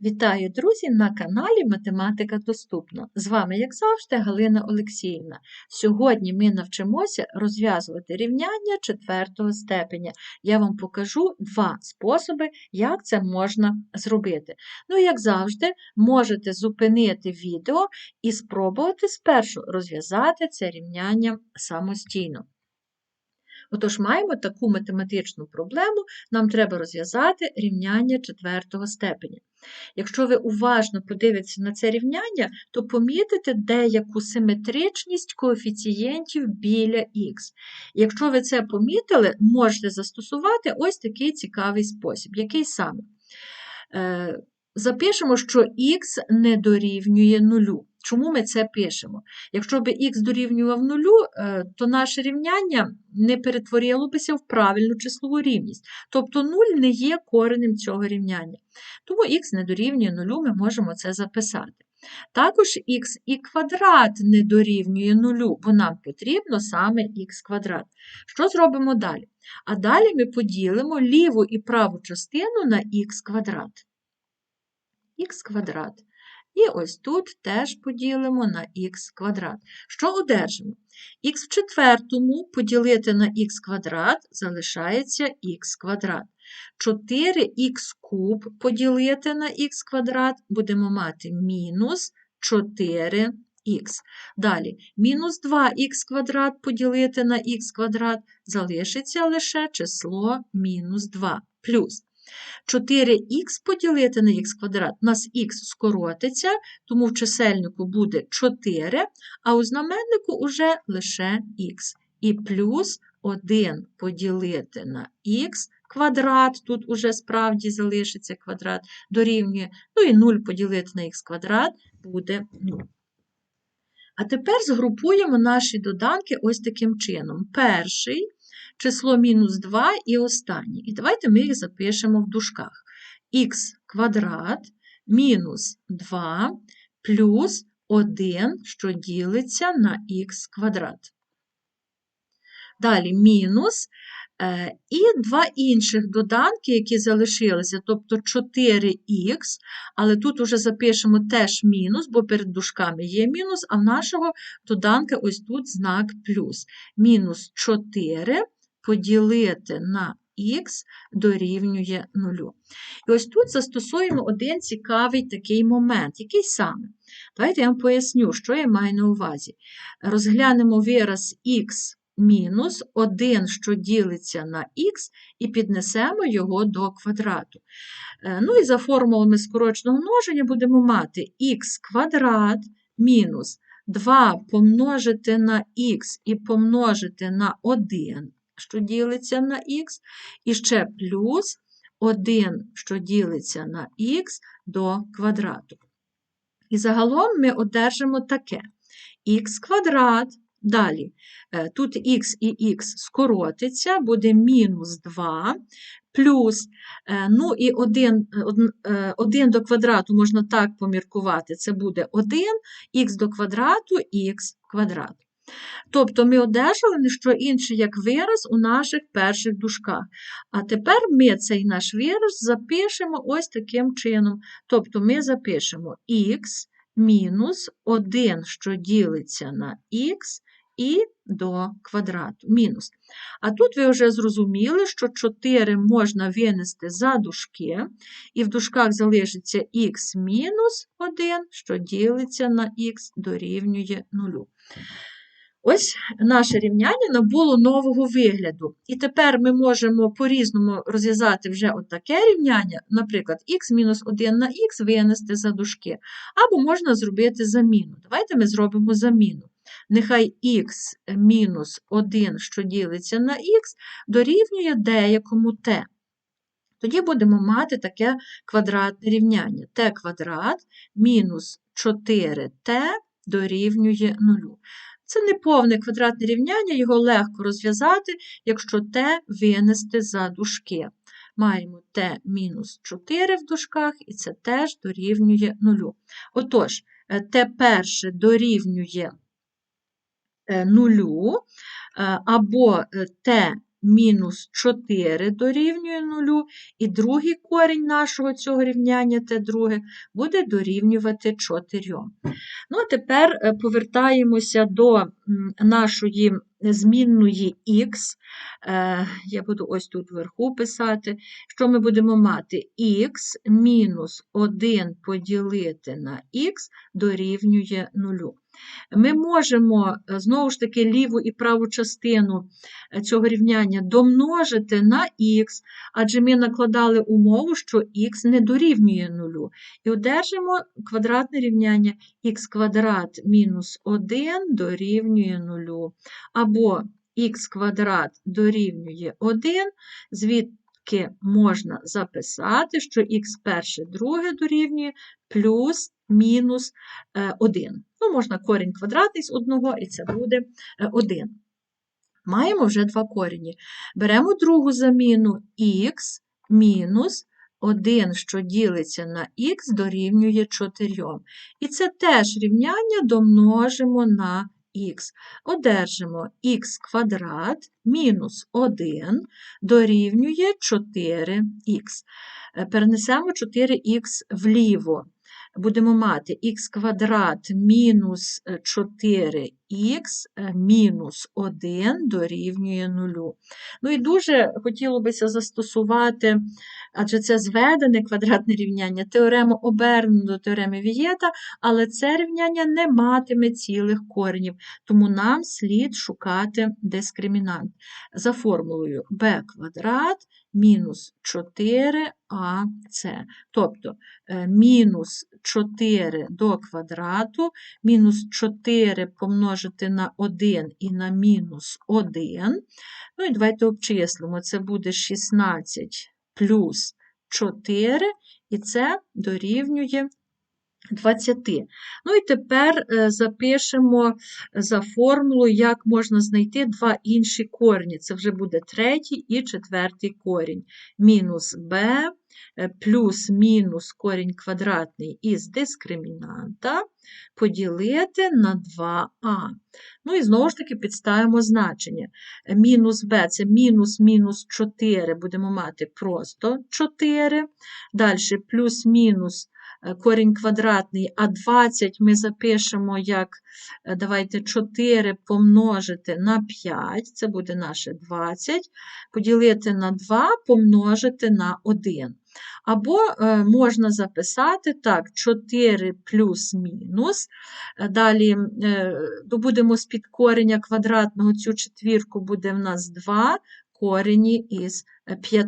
Вітаю, друзі, на каналі Математика Доступна. З вами, як завжди, Галина Олексіївна. Сьогодні ми навчимося розв'язувати рівняння четвертого степеня. Я вам покажу два способи, як це можна зробити. Ну, як завжди, можете зупинити відео і спробувати спершу розв'язати це рівняння самостійно. Отож, маємо таку математичну проблему, нам треба розв'язати рівняння четвертого степеня. Якщо ви уважно подивитеся на це рівняння, то помітите деяку симетричність коефіцієнтів біля х. Якщо ви це помітили, можете застосувати ось такий цікавий спосіб. Який саме? Е, запишемо, що х не дорівнює нулю. Чому ми це пишемо? Якщо би х дорівнював нулю, е, то наше рівняння не перетворилося в правильну числову рівність. Тобто 0 не є коренем цього рівняння. Тому х не дорівнює нулю, ми можемо це записати. Також х і квадрат не дорівнює нулю, бо нам потрібно саме х квадрат. Що зробимо далі? А далі ми поділимо ліву і праву частину на х квадрат. х квадрат. І ось тут теж поділимо на х квадрат. Що одержимо? х в четвертому поділити на х квадрат залишається х квадрат. 4х куб поділити на х квадрат будемо мати мінус 4х. Далі, мінус 2х квадрат поділити на х квадрат залишиться лише число мінус 2 плюс 4х поділити на х квадрат, у нас х скоротиться, тому в чисельнику буде 4, а у знаменнику уже лише х. І плюс 1 поділити на х квадрат, тут уже справді залишиться квадрат, дорівнює, ну і 0 поділити на х квадрат буде 0. А тепер згрупуємо наші доданки ось таким чином. Перший число мінус 2 і останнє. І давайте ми їх запишемо в дужках. х квадрат мінус 2 плюс 1, що ділиться на х квадрат. Далі мінус. Е, і два інших доданки, які залишилися, тобто 4х, але тут вже запишемо теж мінус, бо перед дужками є мінус, а в нашого доданка ось тут знак плюс. Мінус 4 поділити на х дорівнює 0. І ось тут застосуємо один цікавий такий момент. Який саме? Давайте я вам поясню, що я маю на увазі. Розглянемо вираз х мінус 1, що ділиться на х, і піднесемо його до квадрату. Е, ну і за формулами скороченого множення будемо мати х квадрат мінус 2 помножити на х і помножити на 1 що ділиться на х, і ще плюс 1, що ділиться на х до квадрату. І загалом ми одержимо таке х квадрат. Далі, е, тут х і х скоротиться, буде мінус 2, плюс, е, ну і 1, 1 е, до квадрату можна так поміркувати, це буде 1, х до квадрату, х квадрат. Тобто ми одержали не що інше, як вираз у наших перших дужках. А тепер ми цей наш вираз запишемо ось таким чином. Тобто ми запишемо х мінус 1, що ділиться на х, і до квадрату. Мінус. А тут ви вже зрозуміли, що 4 можна винести за дужки, і в дужках залишиться х мінус 1, що ділиться на х дорівнює 0. Ось наше рівняння набуло нового вигляду. І тепер ми можемо по-різному розв'язати вже от таке рівняння, наприклад, х-1 на х винести за дужки, або можна зробити заміну. Давайте ми зробимо заміну. Нехай х-1, що ділиться на х, дорівнює деякому t. Тоді будемо мати таке квадратне рівняння. t квадрат мінус 4t дорівнює 0. Це не повне квадратне рівняння, його легко розв'язати, якщо Т винести за дужки. Маємо Т мінус 4 в дужках, і це теж дорівнює 0. Отож, е, перше дорівнює 0, е, е, або t мінус 4 дорівнює 0, і другий корінь нашого цього рівняння, те друге, буде дорівнювати 4. Ну, а тепер е, повертаємося до нашої змінної х. Е, Я буду ось тут вверху писати, що ми будемо мати х мінус 1 поділити на х дорівнює 0. Ми можемо е, знову ж таки ліву і праву частину е, цього рівняння домножити на х, адже ми накладали умову, що х не дорівнює 0. І одержимо квадратне рівняння х квадрат мінус 1 дорівнює 0. Або х квадрат дорівнює 1, звідки можна записати, що х перше друге дорівнює плюс мінус 1. Ну, можна корінь квадратний з одного, і це буде 1. Маємо вже два корені. Беремо другу заміну х мінус 1, що ділиться на х, дорівнює 4. І це теж рівняння домножимо на х. Одержимо х квадрат мінус 1 дорівнює 4х. Перенесемо 4х вліво будемо мати х квадрат мінус 4х мінус 1 дорівнює 0. Ну і дуже хотілося б застосувати, адже це зведене квадратне рівняння, теорему обернено до теореми Вієта, але це рівняння не матиме цілих коренів, тому нам слід шукати дискримінант за формулою b квадрат мінус 4ac. Тобто е, мінус 4 до квадрату, мінус 4 помножити на 1 і на мінус 1. Ну і давайте обчислимо. Це буде 16 плюс 4, і це дорівнює 20. Ну і тепер е, запишемо за формулою, як можна знайти два інші корні. Це вже буде третій і четвертий корінь. Мінус b е, плюс мінус корінь квадратний із дискримінанта поділити на 2а. Ну і знову ж таки підставимо значення. Мінус b це мінус мінус 4, будемо мати просто 4. Далі плюс-мінус Е, корінь квадратний, а 20 ми запишемо як е, давайте 4 помножити на 5, це буде наше 20, поділити на 2 помножити на 1. Або е, можна записати так, 4 плюс мінус. Далі добудемо з під кореня квадратного цю четвірку буде в нас 2 корені із 5.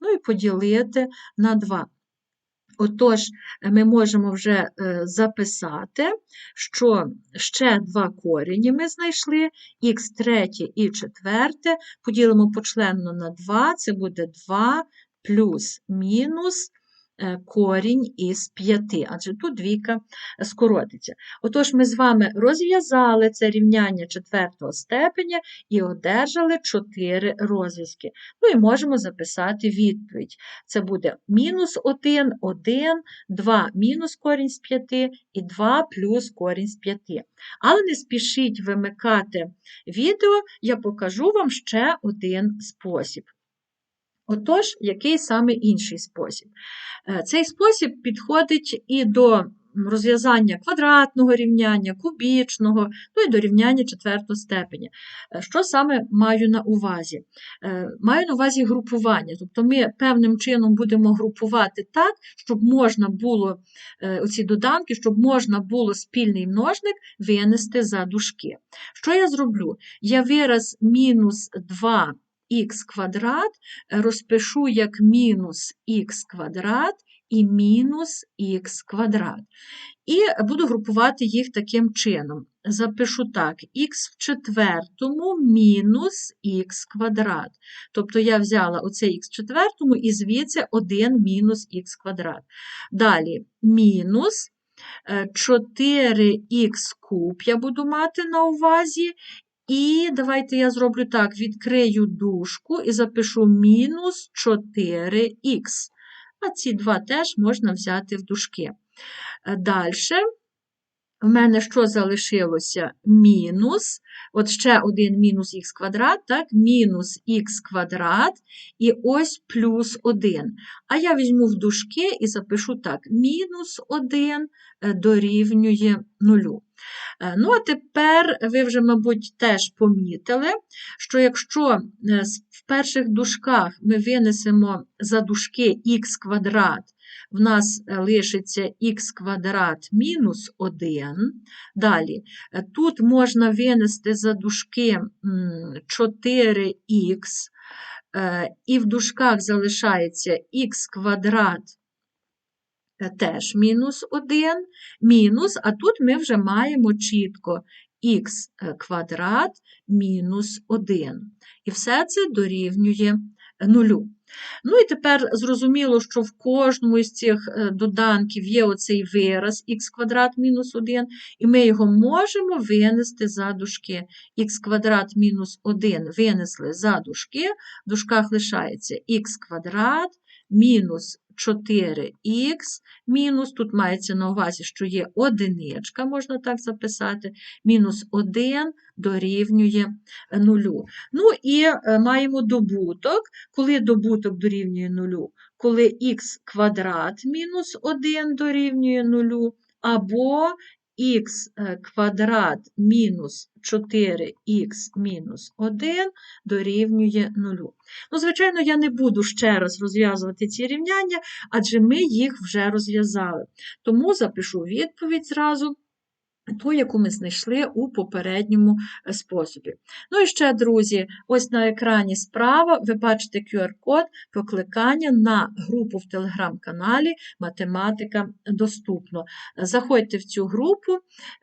Ну і поділити на 2. Отож, ми можемо вже е, записати, що ще два корені ми знайшли, х третє і четверте, поділимо почленно на 2, це буде 2 плюс мінус корінь із 5, адже тут двійка скоротиться. Отож, ми з вами розв'язали це рівняння четвертого степеня і одержали 4 розв'язки. Ну і можемо записати відповідь. Це буде мінус 1, 1, 2 мінус корінь з 5 і 2 плюс корінь з 5. Але не спішіть вимикати відео, я покажу вам ще один спосіб. Отож, який саме інший спосіб? Е, цей спосіб підходить і до розв'язання квадратного рівняння, кубічного, ну і до рівняння четвертого степеня. Е, що саме маю на увазі? Е, маю на увазі групування. Тобто ми певним чином будемо групувати так, щоб можна було оці доданки, щоб можна було спільний множник винести за дужки. Що я зроблю? Я вираз мінус 2 х квадрат розпишу як мінус х квадрат і мінус х квадрат. І буду групувати їх таким чином. Запишу так, х в четвертому мінус х квадрат. Тобто я взяла оцей х в четвертому і звідси 1 мінус х квадрат. Далі мінус 4х е, куб я буду мати на увазі, і давайте я зроблю так: відкрию дужку і запишу мінус 4х. А ці два теж можна взяти в дужки. Е, Далі в мене що залишилося? Мінус, от ще один мінус х квадрат, так, мінус х квадрат і ось плюс 1. А я візьму в дужки і запишу так: мінус 1 е, дорівнює 0. Е, Ну, а тепер ви вже, мабуть, теж помітили, що якщо е, в перших дужках ми винесемо за дужки х квадрат, в нас е, лишиться х квадрат мінус 1. Далі, тут можна винести за дужки 4х, е, і в дужках залишається х квадрат е, теж мінус 1, мінус, а тут ми вже маємо чітко х квадрат мінус 1. І все це дорівнює нулю. Ну і тепер зрозуміло, що в кожному із цих е, доданків є оцей вираз х квадрат мінус 1, і ми його можемо винести за дужки. х квадрат мінус 1 винесли за дужки, в дужках лишається х квадрат мінус 4х мінус, тут мається на увазі, що є одиничка, можна так записати, мінус 1 дорівнює 0. Ну і е, маємо добуток, коли добуток дорівнює нулю, коли х квадрат мінус 1 дорівнює нулю, або х квадрат мінус 4х мінус 1 дорівнює 0. Ну, звичайно, я не буду ще раз розв'язувати ці рівняння, адже ми їх вже розв'язали. Тому запишу відповідь зразу. Ту, яку ми знайшли у попередньому е, способі. Ну і ще, друзі, ось на екрані справа ви бачите QR-код покликання на групу в телеграм-каналі Математика доступно. Заходьте в цю групу,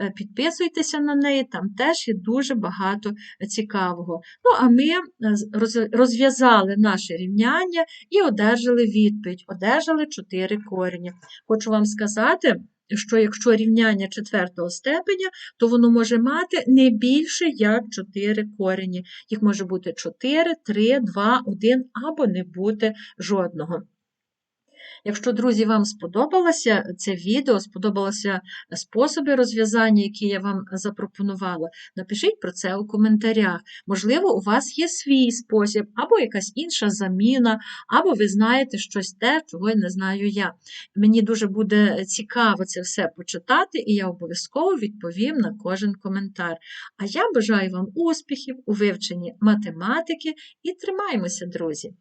е, підписуйтеся на неї, там теж є дуже багато цікавого. Ну, а ми е, розв'язали наше рівняння і одержали відповідь, одержали 4 корені. Хочу вам сказати, що якщо рівняння четвертого степеня, то воно може мати не більше як 4 корені. Їх може бути 4, 3, 2, 1 або не бути жодного. Якщо, друзі, вам сподобалося це відео, сподобалися способи розв'язання, які я вам запропонувала, напишіть про це у коментарях. Можливо, у вас є свій спосіб, або якась інша заміна, або ви знаєте щось те, чого не знаю я. Мені дуже буде цікаво це все почитати, і я обов'язково відповім на кожен коментар. А я бажаю вам успіхів у вивченні математики і тримаємося, друзі!